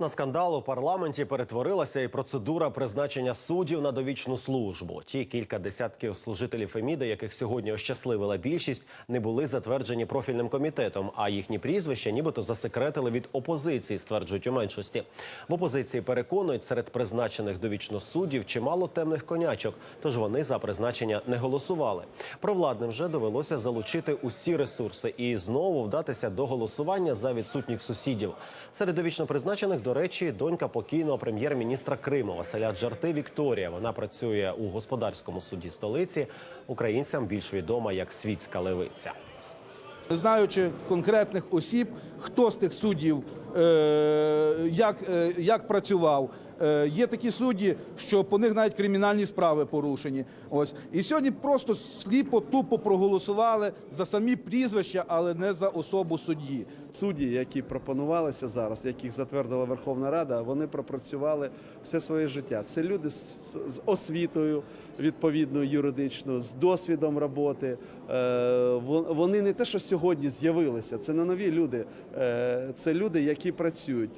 На скандал у парламенті перетворилася і процедура призначення суддів на довічну службу. Ті кілька десятків служителів Феміди, яких сьогодні ощасливила більшість, не були затверджені профільним комітетом, а їхні прізвища нібито засекретили від опозиції, стверджують у меншості. В опозиції переконують, серед призначених довічно суддів чимало темних конячок, тож вони за призначення не голосували. Провладним вже довелося залучити усі ресурси і знову вдатися до голосування за відсутніх сусідів. Серед довічно призначених, до речі, донька покійного прем'єр-міністра Криму Василя Джарти Вікторія. Вона працює у господарському суді столиці. Українцям більш відома як світська левиця. Не знаючи конкретних осіб, хто з тих суддів е, як, е, як працював. Е, Є такі судді, що по них навіть кримінальні справи порушені. Ось і сьогодні просто сліпо тупо проголосували за самі прізвища, але не за особу судді. Судді, які пропонувалися зараз, яких затвердила Верховна Рада, вони пропрацювали все своє життя. Це люди з, з- освітою відповідною юридично, з досвідом роботи. Е, Вони не те, що сьогодні з'явилися, це не нові люди, е, це люди, які працюють.